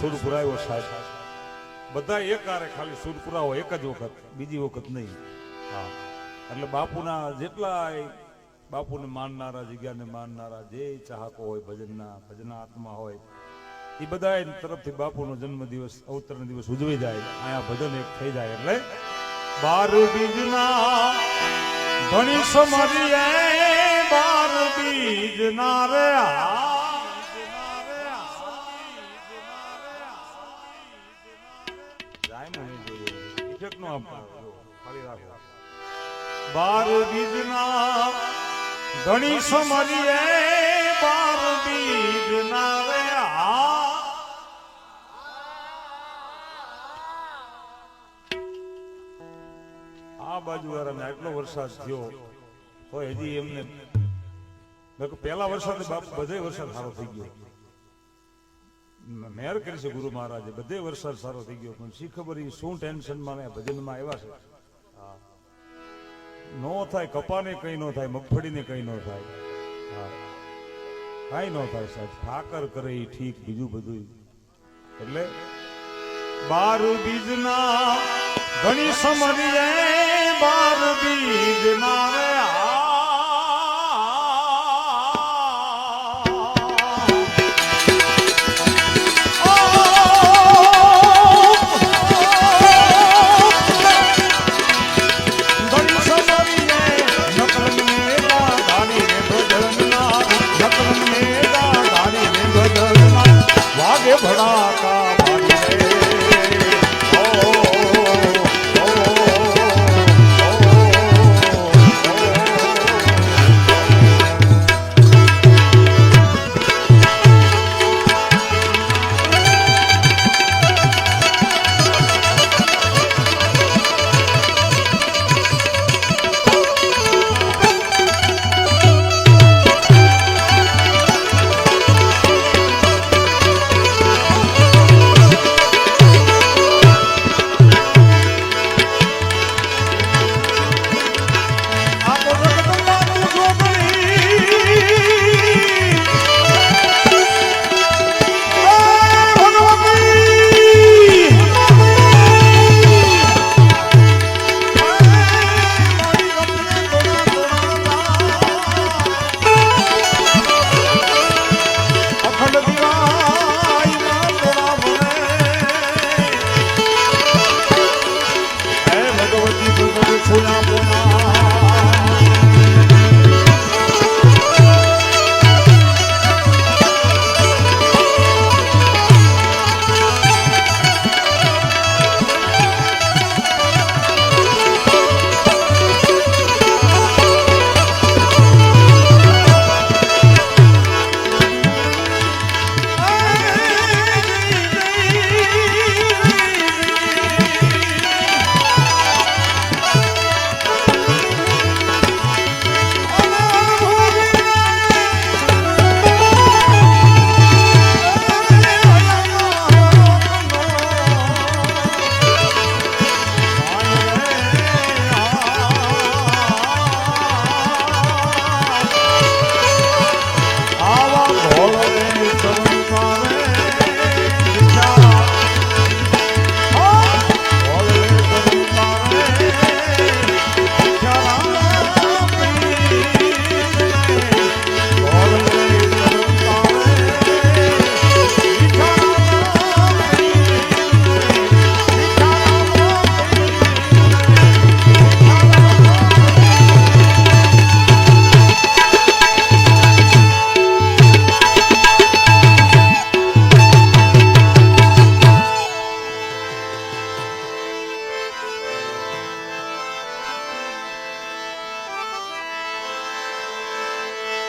સુર પુરાયો સાહેબ. બધા એક આરે ખાલી સુર પુરાવો એક જ વખત, બીજી વખત નહીં. હા. એટલે બાપુના જેટલા બાપુને માનનારા જગ્યાને માનનારા જે ચાહકો હોય, ભજનના, ભજના આત્મા હોય એ બધા તરફથી બાપુનો જન્મદિવસ, અવતરણ દિવસ ઉજવી જાય. અહીંયા ભજન એક થઈ જાય એટલે બાર બીજના, ભણી સમરીએ, બાર બીજના રે રાખો. બાર બીજના, ધણી સમરીએ, બાર રે આ. બાજુ વાળાને આટલો વરસાદ થયો, તો હજી એમને પેલા વરસાદ બધે વરસાદ સારો થઈ ગયો મેર કરી છે ગુરુ મહારાજે. બધે વરસાદ સારો થઈ ગયો. પણ શી ખબર શું ટેન્શનમાં ને ભજનમાં આવ્યા છે. નો થાય, કપાને કઈ ન થાય, મગફળીને કઈ ન થાય. હા. નો થાય સાહેબ. ઠાકર કરે ઠીક, બીજું બધું. એટલે બાર બીજના, ઘણી સમજ બાર બીજના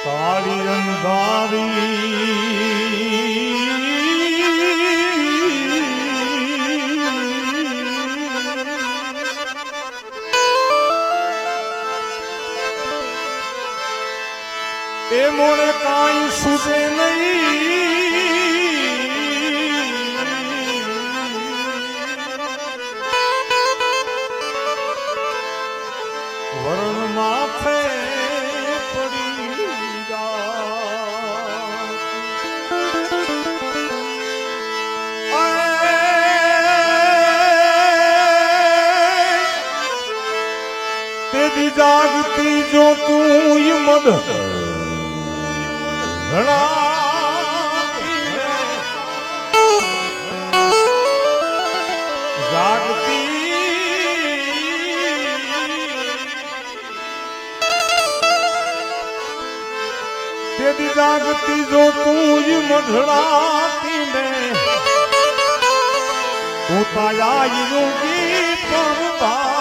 વાડી અંધારી એ મોડે કાંઈ સુજે નહીં. તેદી જાગતી જો તું મદ જાગતી જાગતી જો તું મઢડાતી ને તું તાયા યુગી પર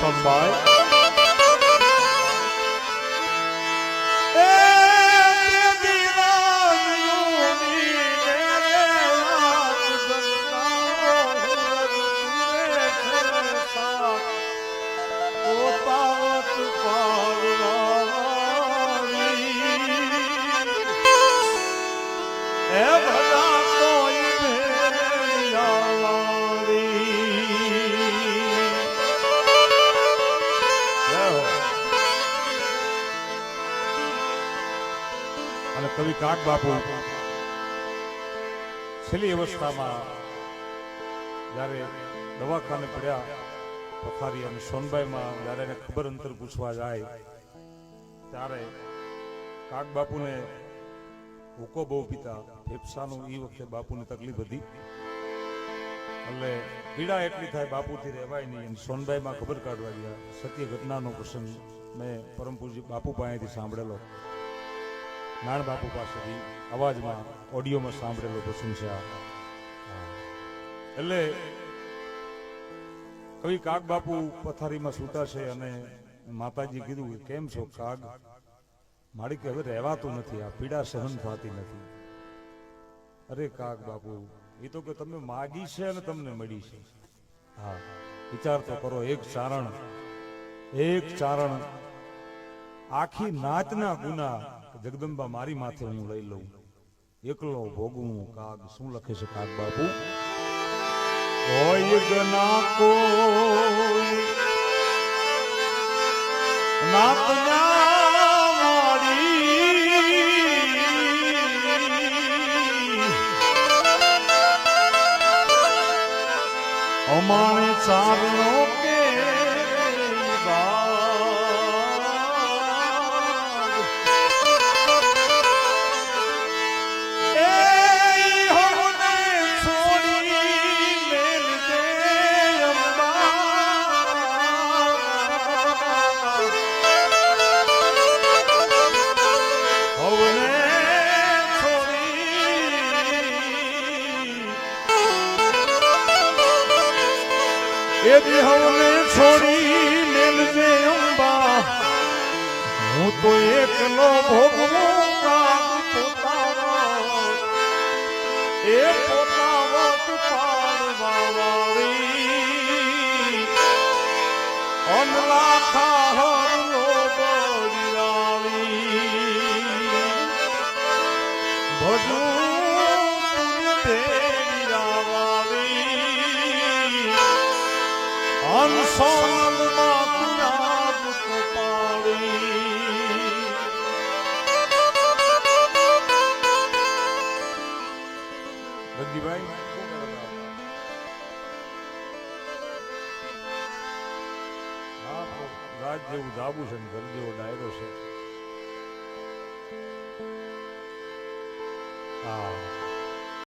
જય કવિ કાક બાપુ છેલ્લી અવસ્થામાં જ્યારે દવાખાને પડ્યા પથારી અને સોનબાઈમાં જ્યારે એને ખબર અંતર પૂછવા જાય, ત્યારે કાક બાપુને હુકો બહુ પીતા. ફેફસાનું એ વખતે બાપુને તકલીફ હતી. એટલે પીડા એટલી થાય બાપુથી રહેવાય નહીં અને સોનબાઈમાં ખબર કાઢવા ગયા. સત્ય ઘટનાનો પ્રસંગ મેં પરમ પૂજ્ય બાપુ પાસેથી સાંભળેલો. નાણ બાપુ પાસેથી અવાજમાં ઓડિયોમાં સાંભળેલો છે એટલે કવિ કાગ બાપુ પથારીમાં સૂતા છે અને માતાજી કીધું કે, કેમ છો કાગ? મારી કે હવે રહેવાતું નથી, આ પીડા સહન થતી નથી. અરે કાગ બાપુ એ તો કે તમે માગી છે અને તમને મળી છે. હા, વિચાર તો કરો, એક ચારણ એક ચારણ, આખી નાચના ગુના જગદંબા મારી માથે હું લઈ લઉં. એકલો ભોગવું કાગ શું લખે છે કાગ બાપુ? હોય ગના કોઈ નાતના મારી. અમાણે ચારણો કે દેહને છોડી લેલજે અંબા. હું તો એકલો ભોગવું કામ પોતાનો. એ પોતાવત રાત જેવું ધાબુ છે ઘર જેવો ડાયરો છે. હા.